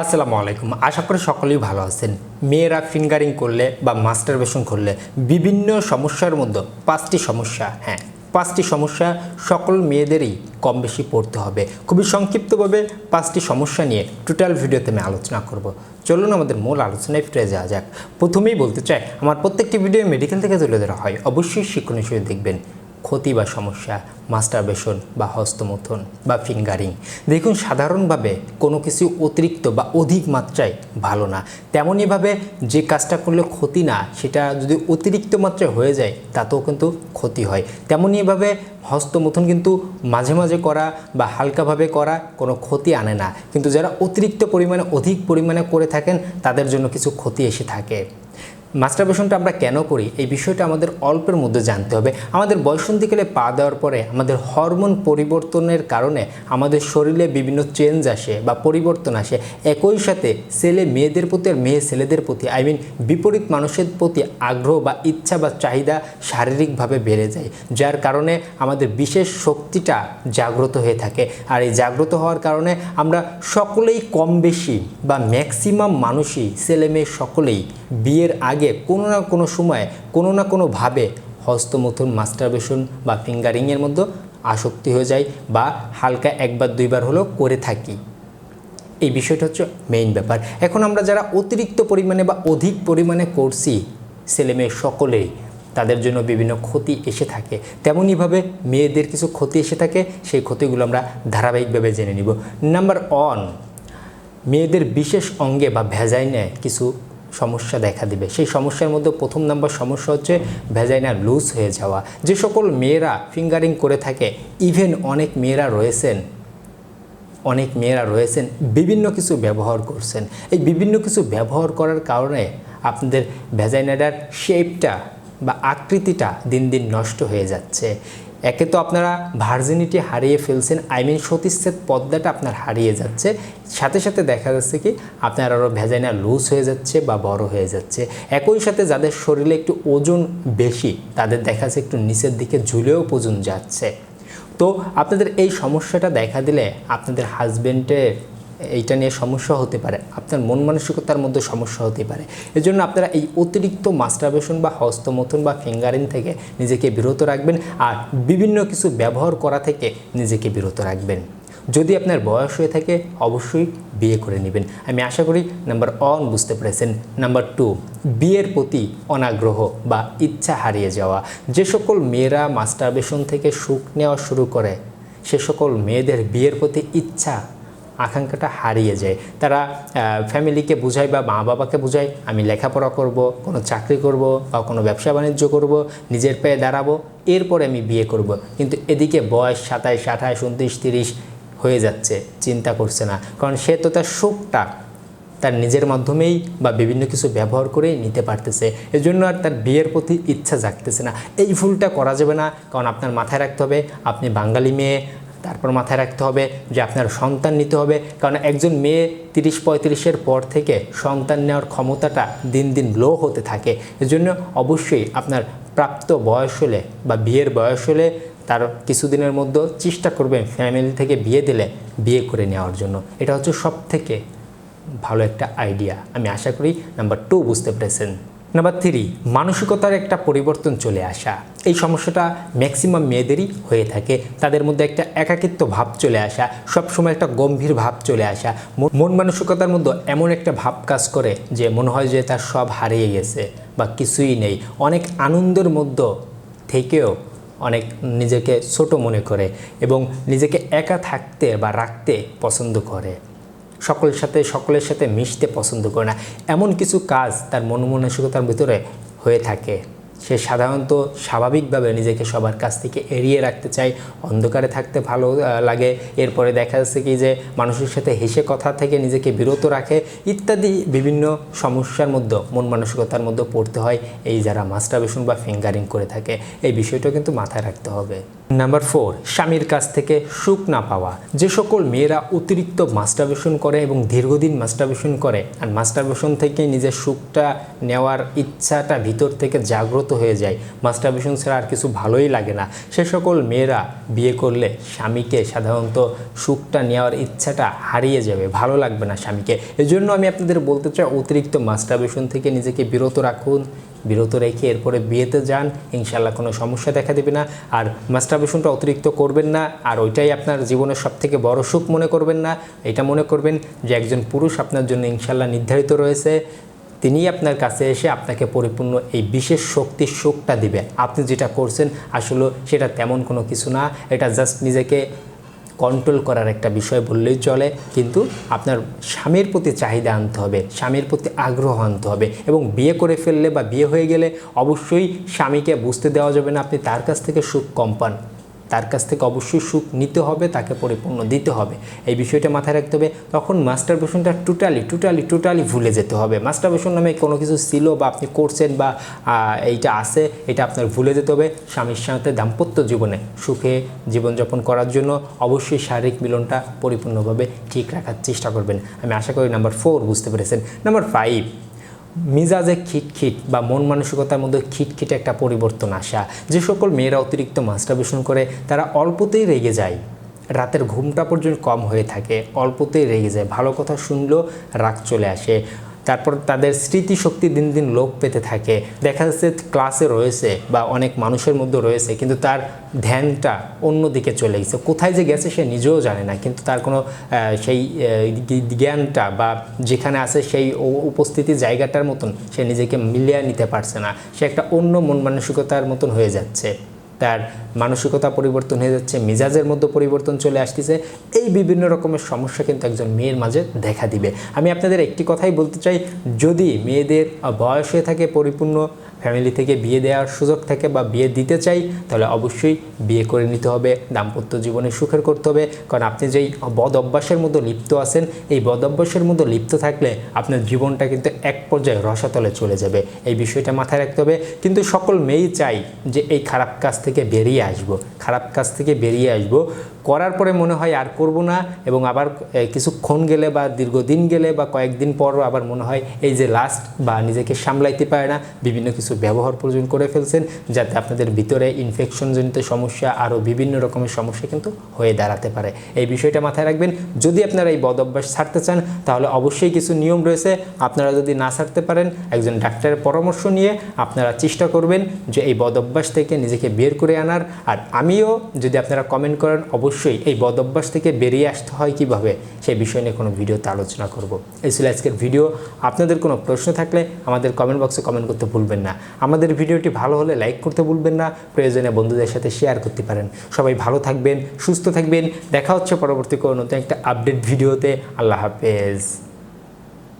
আসসালামু আলাইকুম। আশা করি সকলেই ভালো আছেন। মেয়েরা ফিঙ্গারিং করলে বা মাস্টারবেশন করলে বিভিন্ন সমস্যার মধ্যে পাঁচটি সমস্যা হ্যাঁ পাঁচটি সমস্যা সকল মেয়েদেরই কম বেশি পড়তে হবে। খুবই সংক্ষিপ্তভাবে পাঁচটি সমস্যা নিয়ে টোটাল ভিডিওতে আমি আলোচনা করব। চলুন আমাদের মূল আলোচনায় ফিরে যাওয়া যাক। প্রথমেই বলতে চাই, আমার প্রত্যেকটি ভিডিও মেডিকেল থেকে তুলে ধরা হয়। অবশ্যই শিক্ষণ হিসেবে দেখবেন। ক্ষতি বা সমস্যা মাস্টারবেশন বা হস্তমথন বা ফিঙ্গারিং দেখুন, সাধারণভাবে কোনো কিছু অতিরিক্ত বা অধিক মাত্রায় ভালো না। তেমনইভাবে যে কাজটা করলে ক্ষতি না, সেটা যদি অতিরিক্ত মাত্রায় হয়ে যায়, তাতেও কিন্তু ক্ষতি হয়। তেমনইভাবে হস্তমথন কিন্তু মাঝে মাঝে করা বা হালকাভাবে করা কোনো ক্ষতি আনে না। কিন্তু যারা অতিরিক্ত পরিমাণে, অধিক পরিমাণে করে থাকেন, তাদের জন্য কিছু ক্ষতি এসে থাকে। মাস্টারবেশনটা আমরা কেন করি? এই বিষয়টা আমাদের অল্পের মধ্যে জানতে হবে। আমাদের বয়সন্ধিকালে পা দেওয়ার পরে আমাদের হরমোন পরিবর্তনের কারণে আমাদের শরীরে বিভিন্ন চেঞ্জ আসে বা পরিবর্তন আসে। একই সাথে ছেলে মেয়েদের প্রতি আর মেয়ে ছেলেদের প্রতি আই মিন বিপরীত মানুষের প্রতি আগ্রহ বা ইচ্ছা বা চাহিদা শারীরিকভাবে বেড়ে যায়, যার কারণে আমাদের বিশেষ শক্তিটা জাগ্রত হয়ে থাকে। আর এই জাগ্রত হওয়ার কারণে আমরা সকলেই কম বেশি বা ম্যাক্সিমাম মানুষই ছেলে মেয়ে সকলেই বিয়ের আগে কোনো না কোনো সময়ে, কোনো না কোনোভাবে হস্তমথন, মাস্টারবেশন বা ফিঙ্গারিংয়ের মধ্যে আসক্তি হয়ে যায় বা হালকা একবার দুইবার হলেও করে থাকি। এই বিষয়টা হচ্ছে মেইন ব্যাপার। এখন আমরা যারা অতিরিক্ত পরিমাণে বা অধিক পরিমাণে করছি, ছেলে মেয়ে সকলেই, তাদের জন্য বিভিন্ন ক্ষতি এসে থাকে। তেমনইভাবে মেয়েদের কিছু ক্ষতি এসে থাকে, সেই ক্ষতিগুলো আমরা ধারাবাহিকভাবে জেনে নিব। নাম্বার ওয়ান মেয়েদের বিশেষ অঙ্গে বা ভেজাইনে কিছু সমস্যা দেখা দিবে। সেই সমস্যার মধ্যে প্রথম নাম্বার সমস্যা হচ্ছে ভেজাইনা লুজ হয়ে যাওয়া। যে সকল মেয়েরা ফিঙ্গারিং করে থাকে ইভেন অনেক মেয়েরা রয়েছেন, অনেক মেয়েরা রয়েছেন, বিভিন্ন কিছু ব্যবহার করছেন। এই বিভিন্ন কিছু ব্যবহার করার কারণে আপনাদের ভ্যাজাইনাডার শেপটা বা আকৃতিটা দিন দিন নষ্ট হয়ে যাচ্ছে। একে তো আপনারা ভার্জিনিটি হারিয়ে ফেলছেন আই মিন সতীস্থের পদ্মাটা আপনার হারিয়ে যাচ্ছে। সাথে সাথে দেখা যাচ্ছে কি, আপনার আরও ভেজাইনা লুজ হয়ে যাচ্ছে বা বড় হয়ে যাচ্ছে। একই সাথে যাদের শরীরে একটু ওজন বেশি, তাদের দেখা যাচ্ছে একটু নিচের দিকে ঝুলেও ওজন যাচ্ছে। তো আপনাদের এই সমস্যাটা দেখা দিলে আপনাদের হাজব্যান্ডের এইটা নিয়ে সমস্যা হতে পারে। আপনার মন মানসিকতার মধ্যে সমস্যা হতে পারে। এজন্য আপনারা এই অতিরিক্ত মাস্টারবেশন বা হস্তমথন বা ফিঙ্গারিং থেকে নিজেকে বিরত রাখবেন আর বিভিন্ন কিছু ব্যবহার করা থেকে নিজেকে বিরত রাখবেন। যদি আপনার বয়স হয়ে থাকে, অবশ্যই বিয়ে করে নেবেন। আমি আশা করি নাম্বার ওয়ান বুঝতে পেরেছেন। নাম্বার টু বিয়ের প্রতি অনাগ্রহ বা ইচ্ছা হারিয়ে যাওয়া। যে সকল মেয়েরা মাস্টারবেশন থেকে সুখ নেওয়া শুরু করে, সে সকল মেয়েদের বিয়ের প্রতি ইচ্ছা আকাঙ্ক্ষাটা হারিয়ে যায়। তারা ফ্যামিলিকে বুঝায় বা মা বাবাকে বুঝায়, আমি লেখাপড়া করব, কোনো চাকরি করব বা কোনো ব্যবসা বাণিজ্য করব, নিজের পায়ে দাঁড়াবো, এরপরে আমি বিয়ে করব। কিন্তু এদিকে বয়স সাতাইশ আঠাইশ উনত্রিশ, তিরিশ হয়ে যাচ্ছে, চিন্তা করছে না। কারণ সে তো তার সুখটা তার নিজের মাধ্যমেই বা বিভিন্ন কিছু ব্যবহার করেই নিতে পারতেছে। এজন্য আর তার বিয়ের প্রতি ইচ্ছা জাগতেছে না। এই ভুলটা করা যাবে না। কারণ আপনার মাথায় রাখতে হবে, আপনি বাঙালি মেয়ে তারপর মাথায় রাখতে হবে যে আপনার সন্তান নিতে হবে। কারণ একজন মেয়ে তিরিশ পঁয়ত্রিশের পর থেকে সন্তান নেওয়ার ক্ষমতাটা দিন দিন লো হতে থাকে। এজন্য অবশ্যই আপনার প্রাপ্ত বয়স হলে বা বিয়ের বয়স হলে তার কিছুদিনের মধ্যে চেষ্টা করবেন ফ্যামিলি থেকে বিয়ে দিলে বিয়ে করে নেওয়ার জন্য। এটা হচ্ছে সব থেকে ভালো একটা আইডিয়া আমি আশা করি। নাম্বার টু বুঝতে পেরেছেন। নাম্বার থ্রি মানসিকতার একটা পরিবর্তন চলে আসা। এই সমস্যাটা ম্যাক্সিমাম মেয়েদেরই হয়ে থাকে। তাদের মধ্যে একটা একাকিত্ব ভাব চলে আসা, সবসময় একটা গম্ভীর ভাব চলে আসা। মন- মন মানসিকতার মধ্যে এমন একটা ভাব কাজ করে যে মনে হয় যে তার সব হারিয়ে গেছে বা কিছুই নেই। অনেক আনন্দের মধ্যে থেকেও অনেক নিজেকে ছোট মনে করে এবং নিজেকে একা থাকতে বা রাখতে পছন্দ করে। সকলের সাথে সকলের সাথে মিশতে পছন্দ করে না। এমন কিছু কাজ তার মনমানসিকতার ভিতরে হয়ে থাকে। সে সাধারণত স্বাভাবিকভাবে নিজেকে সবার কাছ থেকে এড়িয়ে রাখতে চায়, অন্ধকারে থাকতে ভালো লাগে। এরপরে দেখা যাচ্ছে কি যে মানুষের সাথে হেসে কথা থেকে নিজেকে বিরত রাখে, ইত্যাদি বিভিন্ন সমস্যার মধ্যে মন মানসিকতার মধ্যে পড়তে হয়। এই যারা মাস্টারবেশন বা ফিঙ্গারিং করে থাকে, এই বিষয়টা কিন্তু মাথায় রাখতে হবে। নাম্বার ফোর স্বামীর কাছ থেকে সুখ না পাওয়া। যে সকল মেয়েরা অতিরিক্ত মাস্টারবেশন করে এবং দীর্ঘদিন মাস্টারবেশন করে, আর মাস্টারবেশন থেকে নিজের সুখটা নেওয়ার ইচ্ছাটা ভিতর থেকে জাগ্রত বিরত হয়ে যায়। মাস্টারবেশন ছাড়া আর কিছু ভালোই লাগে না। সে সকল মেয়েরা বিয়ে করলে স্বামীকে সাধারণত সুখটা নেওয়ার ইচ্ছাটা হারিয়ে যাবে। ভালো লাগবে না স্বামীকে। এজন্য আমি আপনাদের বলতে চাই, অতিরিক্ত মাস্টারবেশন থেকে নিজেকে বিরত রাখুন। বিরত রেখে এরপরে বিয়েতে যান। ইনশাল্লাহ কোনো সমস্যা দেখা দেবে না। আর মাস্টারবেশনটা অতিরিক্ত করবেন না। আর ওইটাই আপনার জীবনের সবথেকে বড় সুখ মনে করবেন না। এটা মনে করবেন যে একজন পুরুষ আপনার জন্য ইনশাল্লাহ নির্ধারিত রয়েছে। তিনি আপনার কাছে এসে আপনাকে পরিপূর্ণ এই বিশেষ শক্তির সুখটা দিবে আপনি যেটা করছেন আসলে সেটা তেমন কোনো কিছু না। এটা জাস্ট নিজেকে কন্ট্রোল করার একটা বিষয় বললেই চলে। কিন্তু আপনার স্বামীর প্রতি চাহিদা আনতে হবে, স্বামীর প্রতি আগ্রহ আনতে হবে এবং বিয়ে করে ফেললে বা বিয়ে হয়ে গেলে অবশ্যই স্বামীকে বুঝতে দেওয়া যাবে না আপনি তার কাছ থেকে সুখ কম পান। তার কাছ থেকে অবশ্যই সুখ নিতে হবে, তাকে পরিপূর্ণ দিতে হবে। এই বিষয়টা মাথায় রাখতে হবে, তখন মাস্টার মাস্টারবেশনটা টোটালি টোটালি টোটালি ভুলে যেতে হবে। মাস্টার মাস্টারবেশন নামে কোনো কিছু ছিল বা আপনি করছেন বা এইটা আছে, এটা আপনার ভুলে যেতে হবে। স্বামীর সাথে দাম্পত্য জীবনে সুখে জীবনযাপন করার জন্য অবশ্যই শারীরিক মিলনটা পরিপূর্ণভাবে ঠিক রাখার চেষ্টা করবেন। আমি আশা করি নাম্বার ফোর বুঝতে পেরেছেন। নাম্বার ফাইভ মিজাজে খিটখিট বা মন মানসিকতার মধ্যে খিটখিটে একটা পরিবর্তন আসা। যে সকল মেয়েরা অতিরিক্ত মাস্টারবেশন করে, তারা অল্পতেই রেগে যায়। রাতের ঘুমটা পর্যন্ত কম হয়ে থাকে, অল্পতেই রেগে যায়। ভালো কথা শুনলেও রাগ চলে আসে। তারপর তাদের স্মৃতিশক্তি দিন দিন লোপ পেতে থাকে। দেখা যাচ্ছে ক্লাসে রয়েছে বা অনেক মানুষের মধ্যে রয়েছে, কিন্তু তার ধ্যানটা অন্যদিকে চলে গেছে। কোথায় যে গেছে সে নিজেও জানে না, কিন্তু তার কোনো সেই জ্ঞানটা বা যেখানে আছে সেই উপস্থিতি জায়গাটার মতন সে নিজেকে মিলিয়ে নিতে পারছে না। সে একটা অন্য মন মানসিকতার মতন হয়ে যাচ্ছে। তার মানসিকতা পরিবর্তন হয়ে যাচ্ছে, মেজাজের মধ্যে পরিবর্তন চলে আসতেছে, এই বিভিন্ন রকমের সমস্যা কিন্তু একজন মেয়ের মাঝে দেখা দিবে। আমি আপনাদের একটি কথাই বলতে চাই, যদি মেয়েদের বয়স হয়ে থাকে পরিপূর্ণ ফ্যামিলি থেকে বিয়ে দেওয়ার সুযোগ থাকে বা বিয়ে দিতে চাই, তাহলে অবশ্যই বিয়ে করে নিতে হবে। দাম্পত্য জীবনে সুখের করতে হবে। কারণ আপনি যেই বদ অভ্যাসের মধ্যে লিপ্ত আছেন, এই বদ অভ্যাসের মধ্যে লিপ্ত থাকলে আপনার জীবনটা কিন্তু এক পর্যায়ে রসাতলে চলে যাবে। এই বিষয়টা মাথায় রাখতে হবে। কিন্তু সকল মেয়েই চাই যে এই খারাপ কাজ থেকে বেরিয়ে আসব। খারাপ কাজ থেকে বেরিয়ে আসব। করার পরে মনে হয় আর করব না এবং আবার কিছুক্ষণ গেলে বা দীর্ঘদিন গেলে বা কয়েকদিন পর আবার মনে হয় এই যে লাস্ট বা নিজেকে সামলাইতে পারে না, বিভিন্ন কিছু ব্যবহার পর্যন্ত করে ফেলছেন যাতে আপনাদের ভিতরে ইনফেকশনজনিত সমস্যা আরও বিভিন্ন রকমের সমস্যা কিন্তু হয়ে দাঁড়াতে পারে। এই বিষয়টা মাথায় রাখবেন। যদি আপনারা এই বদ অভ্যাস ছাড়তে চান, তাহলে অবশ্যই কিছু নিয়ম রয়েছে। আপনারা যদি না ছাড়তে পারেন, একজন ডাক্তারের পরামর্শ নিয়ে আপনারা চেষ্টা করবেন যে এই বদ অভ্যাস থেকে নিজেকে বের করে আনার। আর আমিও যদি আপনারা কমেন্ট করেন অবশ্যই এই বদ অভ্যাস থেকে বেরিয়ে আসতে হয় কীভাবে সেই বিষয় নিয়ে কোনো ভিডিওতে আলোচনা করব। এই ছিল আজকের ভিডিও। আপনাদের কোনো প্রশ্ন থাকলে আমাদের কমেন্ট বক্সে কমেন্ট করতে ভুলবেন না। আমাদের ভিডিওটি ভালো হলে লাইক করতে ভুলবেন না। প্রয়োজনে বন্ধুদের সাথে শেয়ার করতে পারেন। সবাই ভালো থাকবেন, সুস্থ থাকবেন। দেখা হচ্ছে পরবর্তী কোনো নতুন একটা আপডেট ভিডিওতে। আল্লাহ হাফেজ।